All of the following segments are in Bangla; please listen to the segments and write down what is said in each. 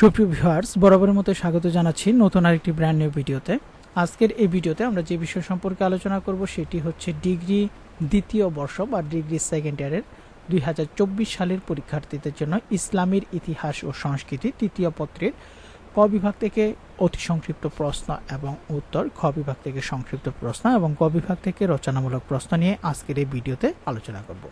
সুপ্রিয় ভিউয়ার্স, বরাবরের মতো স্বাগত জানাচ্ছি নতুন আরেকটি ব্র্যান্ড নিউ ভিডিওতে। আজকের এই ভিডিওতে আমরা যে বিষয় সম্পর্কে আলোচনা করব সেটি হচ্ছে ডিগ্রি দ্বিতীয় বর্ষ বা ডিগ্রি সেকেন্ড ইয়ারের দুই হাজার চব্বিশ সালের পরীক্ষার্থীদের জন্য ইসলামের ইতিহাস ও সংস্কৃতি তৃতীয় পত্রের ক বিভাগ থেকে অতি সংক্ষিপ্ত প্রশ্ন এবং উত্তর, খ বিভাগ থেকে সংক্ষিপ্ত প্রশ্ন এবং ক বিভাগ থেকে রচনামূলক প্রশ্ন নিয়ে আজকের এই ভিডিওতে আলোচনা করব।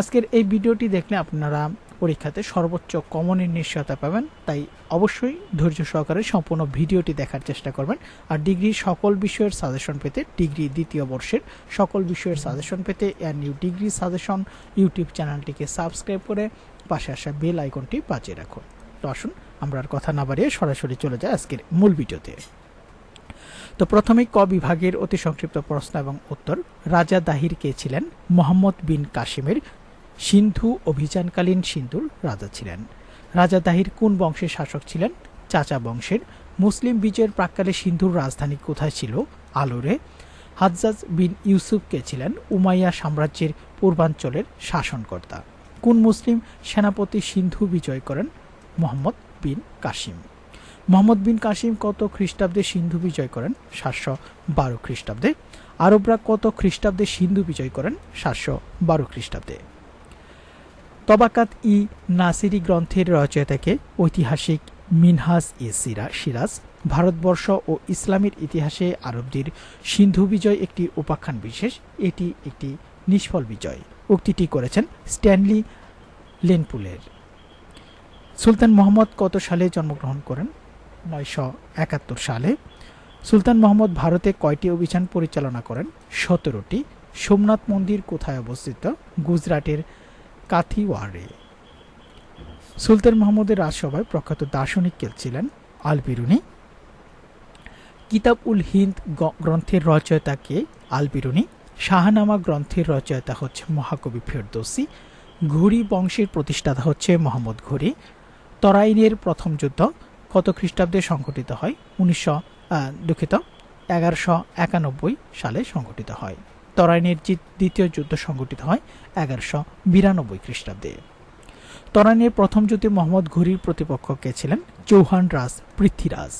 আজকের এই ভিডিওটি দেখলে আপনারা পরীক্ষাতে সর্বোচ্চ কমনের নিশ্চয়তা পাবেন, তাই অবশ্যই ধৈর্য সহকারে সম্পূর্ণ ভিডিওটি দেখার চেষ্টা করবেন। আর ডিগ্রির সকল বিষয়ের সাজেশন পেতে ডিগ্রি দ্বিতীয় বর্ষের সকল বিষয়ের সাজেশন পেতে air new degree suggestion YouTube চ্যানেলটিকে সাবস্ক্রাইব করে পাশে আসা বেল আইকনটি বাজিয়ে রাখুন। তো আসুন, আমরা আর কথা না বাড়িয়ে সরাসরি চলে যাই আজকের মূল ভিডিওতে। তো প্রথমেই ক বিভাগের অতি সংক্ষিপ্ত প্রশ্ন এবং উত্তর। রাজা দাহির কে ছিলেন? মোহাম্মদ বিন কাশিমের সিন্ধু অভিযানকালীন সিন্ধুর রাজা ছিলেন। রাজা দাহির কোন বংশের শাসক ছিলেন? চাচা বংশের। মুসলিম বিজয়ের প্রাককালে সিন্ধুর রাজধানী কোথায় ছিল? আলোরে। হাজ্জাজ বিন ইউসুফ কে ছিলেন? উমাইয়া সাম্রাজ্যের পূর্বাঞ্চলের শাসনকর্তা। কোন মুসলিম সেনাপতি সিন্ধু বিজয় করেন? মোহাম্মদ বিন কাসিম। মোহাম্মদ বিন কাসিম কত খ্রিস্টাব্দে সিন্ধু বিজয় করেন? সাতশো বারো খ্রিস্টাব্দে। আরবরা কত খ্রিস্টাব্দে সিন্ধু বিজয় করেন? সাতশো বারো খ্রিস্টাব্দে। তবাকাত ই নাসিরি গ্রন্থের রচয়িতাকে ঐতিহাসিক মিনহাস ই সিরা সিরাজ, ভারতবর্ষ ও ইসলামের ইতিহাসে আরবদের সিন্ধু বিজয় একটি উপাখ্যান বিশেষ, এটি একটি নিষ্ফল বিজয়। উক্তিটি করেছেন স্ট্যানলি লেনপুলের। সুলতান মোহাম্মদ কত সালে জন্মগ্রহণ করেন? নয়শো একাত্তর সালে। সুলতান মোহাম্মদ ভারতে কয়টি অভিযান পরিচালনা করেন? সতেরোটি। সোমনাথ মন্দির কোথায় অবস্থিত? গুজরাটের কাথিওয়ারে। সুলতান মোহাম্মদের রাজসভায় প্রখ্যাত দার্শনিক ছিলেন আল বিরুনি কিতাব উল হিন্দ গ্রন্থের রচয়িতাকে আল বিরুনি শাহনামা গ্রন্থের রচয়িতা হচ্ছে মহাকবি ফেরদৌসি। ঘুরি বংশের প্রতিষ্ঠাতা হচ্ছে মোহাম্মদ ঘুরি। তরাইনের প্রথম যুদ্ধ কত খ্রিস্টাব্দে সংঘটিত হয়? উনিশশো দুঃখিত, এগারোশো একানব্বই সালে সংঘটিত হয়। তরাইনের দ্বিতীয় যুদ্ধ সংঘটিত হয় এগারোশো বিরানব্বই খ্রিস্টাব্দে। তরাইনের প্রথম যুদ্ধে মোহাম্মদ ঘুরির প্রতিপক্ষ কে ছিলেন? চৌহান রাজ পৃথ্বীরাজ।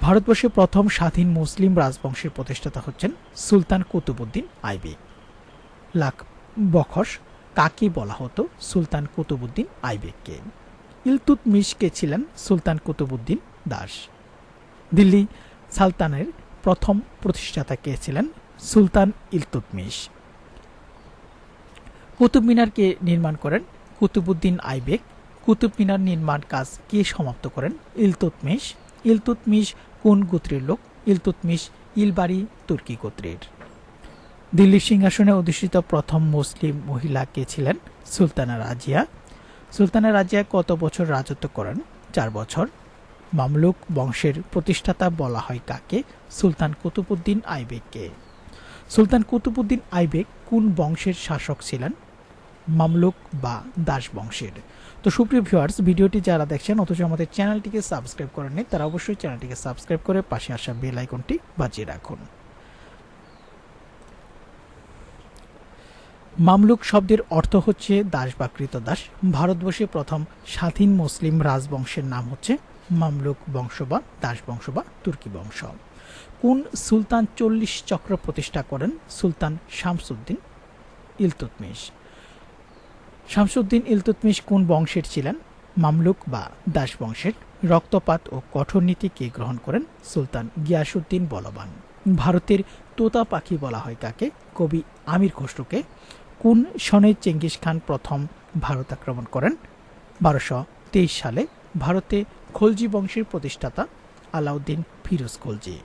ভারতবর্ষের প্রথম স্বাধীন মুসলিম রাজবংশের প্রতিষ্ঠাতা হচ্ছেন সুলতান কুতুবুদ্দিন আইবেক লাখ বখস কাকে বলা হতো সুলতান কুতুবুদ্দিন আইবেককে ইলতুতমিশ কে ছিলেন সুলতান কুতুবুদ্দিন দাস। দিল্লি সালতানের প্রথম প্রতিষ্ঠাতা কে ছিলেন সুলতান ইলতুতমিশ। কুতুব মিনারকে নির্মাণ করেন কুতুবুদ্দিন আইবেক কুতুব মিনার নির্মাণ কাজ কে সমাপ্ত করেন? ইলতুতমিশ। ইলতুতমিশ কোন গোত্রের লোক? ইলতুতমিশ ইলবাড়ি তুর্কি গোত্রের। দিল্লির সিংহাসনে অধিষ্ঠিত প্রথম মুসলিম মহিলা কে ছিলেন? সুলতানা রাজিয়া। সুলতানা রাজিয়া কত বছর রাজত্ব করেন? চার বছর। মামলুক বংশের প্রতিষ্ঠাতা বলা হয় কাকে? সুলতান কুতুবুদ্দিন আইবেককে সুলতান কুতুবুদ্দিন আইবেক কোন বংশের শাসক ছিলেন? মামলুক বা দাস বংশের। তো সুপ্রিয় ভিউয়ার্স, ভিডিওটি যারা দেখছেন, অথচ আমাদের চ্যানেলটিকে সাবস্ক্রাইব করেননি, তারা অবশ্যই চ্যানেলটিকে সাবস্ক্রাইব করে পাশে আসা বেল আইকনটি বাজিয়ে রাখুন। মামলুক শব্দের অর্থ হচ্ছে দাস বা কৃতদাস। ভারতবর্ষে প্রথম স্বাধীন মুসলিম রাজবংশের নাম হচ্ছে মামলুক বংশ বা দাস বংশ বা তুর্কি বংশ। কোন সুলতান চল্লিশ চক্র প্রতিষ্ঠা করেন? সুলতান শামসুদ্দিন ইলতুতমিশ। শামসুদ্দিন ইলতুতমিশ কোন বংশের ছিলেন? মামলুক বা দাস বংশের। রক্তপাত ও কঠোর নীতিকে গ্রহণ করেন? সুলতান গিয়াসুদ্দিন বলবান। ভারতের তোতা পাখি বলা হয় কাকে? কবি আমির খসরুকে। কোন সনে চেঙ্গিস খান প্রথম ভারত আক্রমণ করেন? বারোশো সালে ভারতে খলজি বংশের প্রতিষ্ঠাতা আলাউদ্দিন ফিরোজ খলজি।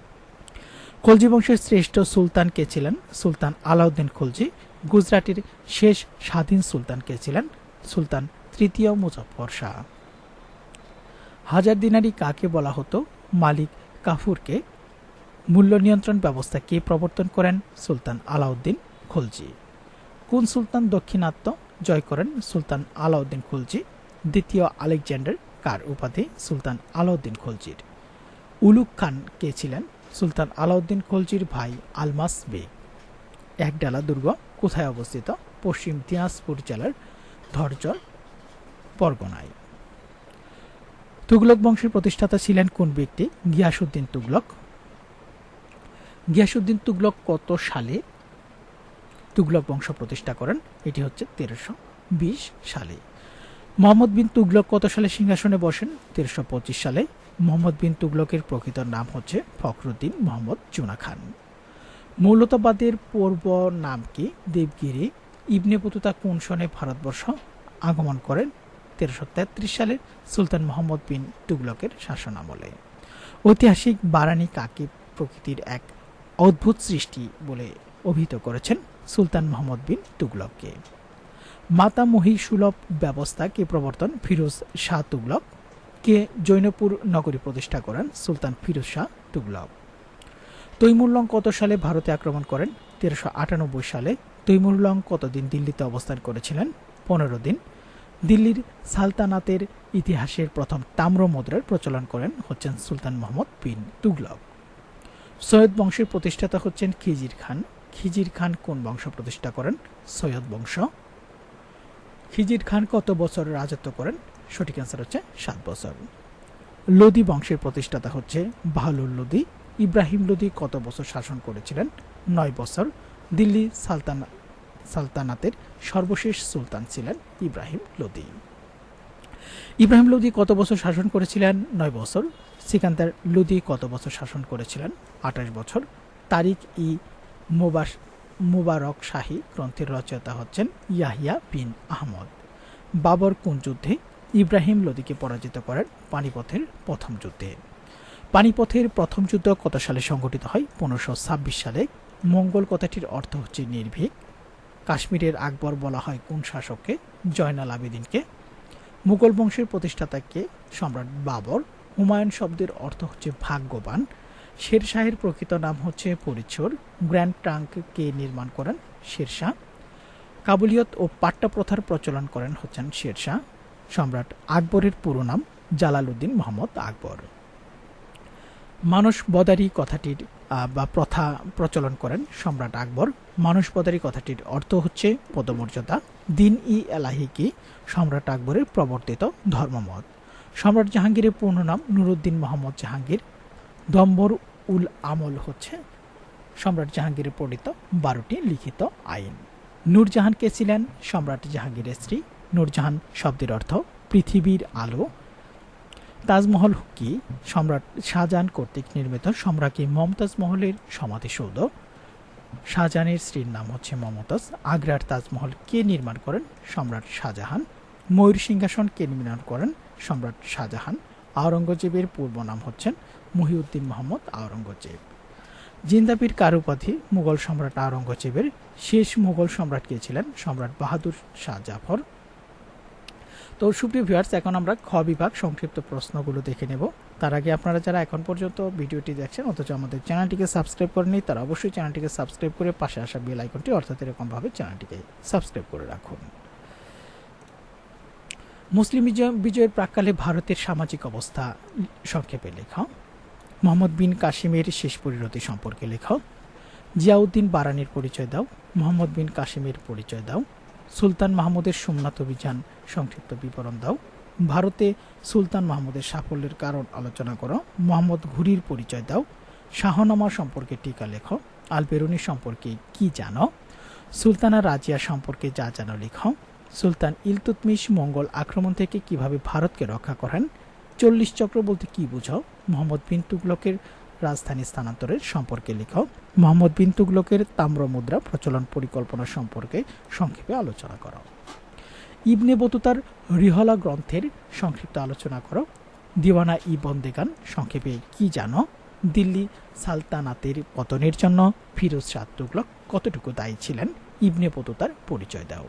খলজি বংশের শ্রেষ্ঠ সুলতান কে ছিলেন? সুলতান আলাউদ্দিন খলজি। গুজরাটের শেষ স্বাধীন সুলতান কে ছিলেন? সুলতান তৃতীয় মুজফর শাহ। হাজার দিনারি কাকে বলা হতো? মালিক কাফুরকে মূল্য নিয়ন্ত্রণ ব্যবস্থা কে প্রবর্তন করেন? সুলতান আলাউদ্দিন খলজি। কোন সুলতান দক্ষিণাত্য জয় করেন? সুলতান আলাউদ্দিন খলজি। দ্বিতীয় আলেকজান্ডার কার উপাধি? সুলতান আলাউদ্দিন খলজির। উলুক খান কে ছিলেন? সুলতান আলাউদ্দিন খলজির ভাই আলমাস বেগ একডালা দুর্গ কোথায় অবস্থিত? পশ্চিম দিনাজপুর জেলার ধরজর পরগনায়। তুগলক বংশের প্রতিষ্ঠাতা ছিলেন কোন ব্যক্তি? গিয়াসুদ্দিন তুগলক। গিয়াসুদ্দিন তুগলক কত সালে তুগলক বংশ প্রতিষ্ঠা করেন? এটি হচ্ছে তেরোশো সালে। মোহাম্মদ বিন তুগলক কত সালে সিংহাসনে বসেন? তেরোশো পঁচিশ সালে। মোহাম্মদ বিন তুগলকের প্রকৃত নাম হচ্ছে ফখরুদ্দিন মোহাম্মদ জুনা খান। মৌলতাবাদের পূর্ব নাম কি? দেবগিরি। ইবনে বতুতা কোন সনে ভারতবর্ষ আগমন করেন? তেরোশো সালে সুলতান মোহাম্মদ বিন তুগলকের শাসনামলে ঐতিহাসিক বারানি কাকে প্রকৃতির এক অদ্ভুত সৃষ্টি বলে অভিহিত করেছেন সুলতান মোহাম্মদ বিন তুগলককে? মাতামহী সুলভ ব্যবস্থা কে প্রবর্তন ফিরোজ শাহ তুগলক, কে জৈনপুর নগরী প্রতিষ্ঠা করেন সুলতান ফিরোজ শাহ তুগলক। তৈমুল্লং কত সালে ভারতে আক্রমণ করেন? তেরোশো আটানব্বই সালে তৈমুল্লং কতদিন দিল্লিতে অবস্থান করেছিলেন? পনেরো দিন। দিল্লির সালতানাতের ইতিহাসের প্রথম তাম্র মুদ্রার প্রচলন করেন হচ্ছেন সুলতান মোহাম্মদ বিন তুগলক। সৈয়দ বংশের প্রতিষ্ঠাতা হচ্ছেন খিজির খান। খিজির খান কোন বংশ প্রতিষ্ঠা করেন? সৈয়দ বংশ। খিজির খান কত বছর রাজত্ব করেন? সঠিক অ্যান্সার হচ্ছে সাত বছর। লোদি বংশের প্রতিষ্ঠাতা হচ্ছে বাহলুল লোদি। ইব্রাহিম লোদি কত বছর শাসন করেছিলেন? নয় বছর। দিল্লি সালতানা, সালতানাতের সর্বশেষ সুলতান ছিলেন ইব্রাহিম লোদি। ইব্রাহিম লোদি কত বছর শাসন করেছিলেন? নয় বছর। সিকান্দার লোদি কত বছর শাসন করেছিলেন? আঠাশ বছর। তারিক ই মোবাস মুবারক শাহী গ্রন্থের রচয়িতা হচ্ছেন ইয়াহিয়া বিন আহমদ। বাবর কোন যুদ্ধে? ইব্রাহিম লোদিকে পরাজিত করেন পানিপথের প্রথম যুদ্ধে। পানিপথের প্রথম যুদ্ধ কত সালে সংঘটিত হয়? পনেরোশো ছাব্বিশ সালে। মঙ্গল কথাটির অর্থ হচ্ছে নির্ভীক। কাশ্মীরের আকবর বলা হয় কোন শাসককে? জয়নাল আবেদিনকে। মুঘল বংশের প্রতিষ্ঠাতাকে সম্রাট বাবর। হুমায়ুন শব্দের অর্থ হচ্ছে ভাগ্যবান। শেরশাহের প্রকৃত নাম হচ্ছে পরিচ্ছর গ্র্যান্ড ট্রাঙ্ক কে নির্মাণ করেন শেরশাহ। কাবুলিয়ত ও পাট্টা প্রথার প্রচলন করেন হচ্ছেন শেরশাহ। সম্রাট আকবরের পুরো নাম জালালউদ্দিন মোহাম্মদ আকবর। মানুষ বদারি কথাটির বা প্রথা প্রচলন করেন সম্রাট আকবর। মানুষ বদারি কথাটির অর্থ হচ্ছে পদমর্যাদা, দিন ই এলাহি কি, সম্রাট আকবরের প্রবর্তিত ধর্মমত। সম্রাট জাহাঙ্গীরের পূর্ণ নাম নুরুদ্দিন মোহাম্মদ জাহাঙ্গীর। দম্বর উল আমল হচ্ছে সম্রাট জাহাঙ্গীরের পঠিত বারোটি লিখিত আইন। নূরজাহান কে ছিলেন? সম্রাট জাহাঙ্গীরের স্ত্রী। নূরজাহান শব্দের অর্থ পৃথিবীর আলো। তাজমহল কি? সম্রাট শাহজাহান কর্তৃক নির্মিত সম্রাজ্ঞী মমতাজ মহলের সমাধিসৌধ। শাহজাহানের স্ত্রীর নাম হচ্ছে মমতাজ। আগ্রার তাজমহল কে নির্মাণ করেন? সম্রাট শাহজাহান। ময়ূর সিংহাসন কে নির্মাণ করেন? সম্রাট শাহজাহান। আওরঙ্গজেবের পূর্ব নাম হচ্ছেন মহিউদ্দিন মোহাম্মদ আওরঙ্গজেব। জিন্দাবির কার উপাধি মুঘল সম্রাট আওরঙ্গজেবের শেষ মুঘল সম্রাট কে ছিলেন? সম্রাট বাহাদুর শাহ জাফর। তো সুপ্রিয় ভিউয়ার্স, এখন আমরা খ বিভাগ সংক্ষিপ্ত প্রশ্নগুলো দেখে নেব। তার আগে আপনারা যারা এখন পর্যন্ত ভিডিওটি দেখছেন, অথচ আমাদের চ্যানেলটিকে সাবস্ক্রাইব করেনি তারা অবশ্যই চ্যানেলটিকে সাবস্ক্রাইব করে পাশে আসা বেল আইকনটি অর্থাৎ এরকমভাবে চ্যানেলটিকে সাবস্ক্রাইব করে রাখুন। মুসলিম বিজয় বিজয়ের প্রাককালে ভারতের সামাজিক অবস্থা সংক্ষেপে লেখা। মোহাম্মদ বিন কাশিমের শেষ পরিণতি সম্পর্কে লেখা জিয়াউদ্দিন বারানির পরিচয় দাও। মোহাম্মদ বিন কাশিমের পরিচয় দাও। সুলতান মাহমুদের সোমনাথ অভিযান সংক্ষিপ্ত বিবরণ দাও। ভারতে সুলতান মাহমুদের সাফল্যের কারণ আলোচনা করো। মোহাম্মদ ঘুরির পরিচয় দাও। শাহনামা সম্পর্কে টিকা লেখো। আলবেরুনি সম্পর্কে কি জানো? সুলতানা রাজিয়া সম্পর্কে যা জানো লেখো। সুলতান ইলতুতমিশ মঙ্গল আক্রমণ থেকে কীভাবে ভারতকে রক্ষা করেন? চল্লিশ চক্র বলতে কি বুঝাও মোহাম্মদ বিন তুগলকের রাজধানী স্থানান্তরের সম্পর্কে লেখক। মোহাম্মদ বিন তুগলকের তাম্র মুদ্রা প্রচলন পরিকল্পনা সম্পর্কে সংক্ষেপে আলোচনা করো। ইবনে বতুতার রিহলা গ্রন্থের সংক্ষিপ্ত আলোচনা করো। দিওয়ানা ই বন্দেগান সংক্ষেপে কি জানো? দিল্লি সালতানাতের পতনের জন্য ফিরোজ শাহ তুগলক কতটুকু দায়ী ছিলেন? ইবনে বতুতার পরিচয় দাও।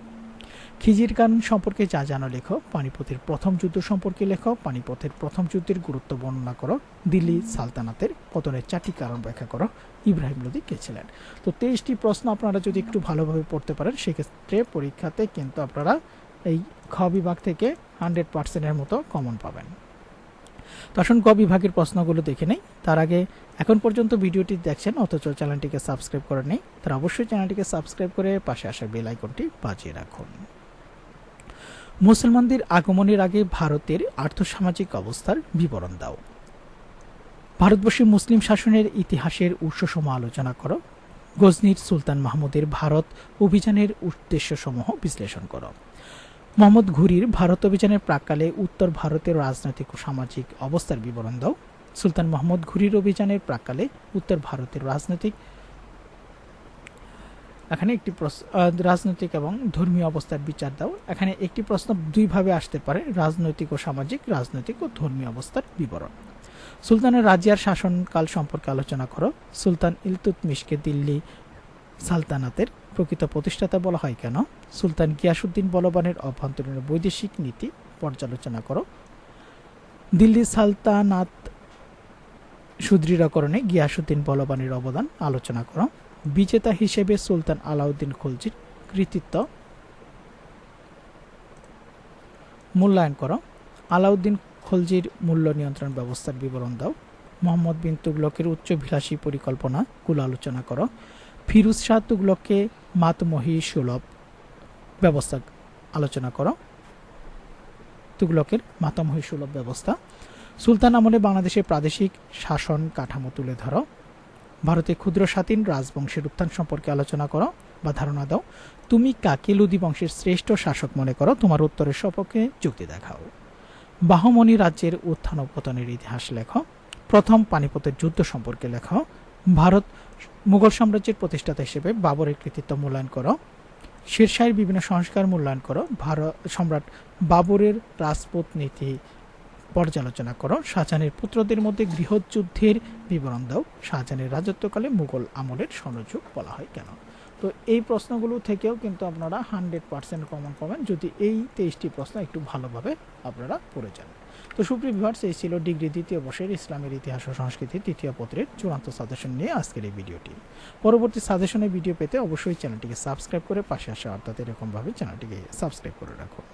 খিজির গান সম্পর্কে যা জানো লেখো পানিপথের প্রথম যুদ্ধ সম্পর্কে লেখো পানিপথের প্রথম যুদ্ধের গুরুত্ব বর্ণনা করো, দিল্লি সালতানাতের পতনের চারটি কারণ ব্যাখ্যা করো, ইব্রাহিম লোদি কে ছিলেন? তো তেইশটি প্রশ্ন আপনারা যদি একটু ভালোভাবে পড়তে পারেন, সেক্ষেত্রে পরীক্ষাতে কিন্তু আপনারা এই খ বিভাগ থেকে হান্ড্রেড পার্সেন্টের মতো কমন পাবেন। তো আসুন ক বিভাগের প্রশ্নগুলো দেখে নেই। তার আগে এখন পর্যন্ত ভিডিওটি দেখছেন, অথচ চ্যানেলটিকে সাবস্ক্রাইব করে নেই তারা অবশ্যই চ্যানেলটিকে সাবস্ক্রাইব করে পাশে আসা বেল আইকনটি বাজিয়ে রাখুন। মুসলমানদের আগমনের আগে ভারতের আর্থসামাজিক অবস্থার বিবরণ দাও। ভারতবর্ষে মুসলিম শাসনের ইতিহাসের উৎসসমূহ আলোচনা করো। গজনির সুলতান মাহমুদের ভারত অভিযানের উদ্দেশ্যসমূহ বিশ্লেষণ করো। মোহাম্মদ ঘুরির ভারত অভিযানের প্রাককালে উত্তর ভারতের রাজনৈতিক ও সামাজিক অবস্থার বিবরণ দাও। সুলতান মোহাম্মদ ঘুরির অভিযানের প্রাককালে উত্তর ভারতের রাজনৈতিক এখানে একটি প্রশ্ন রাজনৈতিক এবং ধর্মীয় অবস্থার বিচার দাও। এখানে একটি প্রশ্ন দুইভাবে আসতে পারে, রাজনৈতিক ও সামাজিক, রাজনৈতিক ও ধর্মীয় অবস্থার বিবরণ। সুলতানের রাজিয়ার শাসনকাল সম্পর্কে আলোচনা করো। সুলতান ইলতুতমিশকে দিল্লি সালতানাতের প্রকৃত প্রতিষ্ঠাতা বলা হয় কেন? সুলতান গিয়াসুদ্দিন বলবানের অভ্যন্তরীণ বৈদেশিক নীতি পর্যালোচনা করো। দিল্লি সালতানাত সুদৃঢ়করণে গিয়াসুদ্দিন বলবানের অবদান আলোচনা করো। বিজেতা হিসেবে সুলতান আলাউদ্দিন খলজির কৃতিত্ব। মূল্যায়ন করো। আলাউদ্দিন খলজির মূল্য নিয়ন্ত্রণ ব্যবস্থার বিবরণ দাও। মোহাম্মদ বিন তুগলকের উচ্চভিলাষী পরিকল্পনা গুলো আলোচনা করো। ফিরুজ শাহ তুগলককে মাতমহি সুলভ ব্যবস্থা আলোচনা করো। তুগলকের মাতামহি সুলভ ব্যবস্থা। সুলতান আমলে বাংলাদেশের প্রাদেশিক শাসন কাঠামো তুলে ধরো। ভারতে ক্ষুদ্র স্বাধীন রাজবংশের উত্থান সম্পর্কে আলোচনা করো বা ধারণা দাও। তুমি কাকে লুদি বংশের শ্রেষ্ঠ শাসক মনে করো? তোমার উত্তরের সপক্ষে যুক্তি দেখাও। বাহমনি রাজ্যের উত্থান পতনের ইতিহাস লেখো। প্রথম পানিপথের যুদ্ধ সম্পর্কে লেখো। ভারত মুঘল সাম্রাজ্যের প্রতিষ্ঠাতা হিসেবে বাবরের কৃতিত্ব মূল্যায়ন করো। শেরশাহের বিভিন্ন সংস্কার মূল্যায়ন করো। ভারত সম্রাট বাবরের রাজপুত নীতি পর্যালোচনা করো। শাহজাহানের পুত্রদের মধ্যে গৃহযুদ্ধের বিবরণ দাও। শাহজাহানের রাজত্বকালে মুঘল আমলের স্বর্ণযুগ বলা হয় কেন? তো এই প্রশ্নগুলো থেকেও কিন্তু আপনারা হান্ড্রেড পার্সেন্ট কমন পাবেন। যদি এই তেইশটি প্রশ্ন একটু ভালোভাবে আপনারা পড়ে যান। তো সুপ্রিম ভিউয়ার্স, এই ছিল ডিগ্রি দ্বিতীয় বর্ষের ইসলামের ইতিহাস ও সংস্কৃতি তৃতীয় পত্রের চূড়ান্ত সাজেশন নিয়ে আজকের এই ভিডিওটি। পরবর্তী সাজেশনের ভিডিও পেতে অবশ্যই চ্যানেলটিকে সাবস্ক্রাইব করে পাশে আসা, অর্থাৎ এরকমভাবে চ্যানেলটিকে সাবস্ক্রাইব করে রাখুন।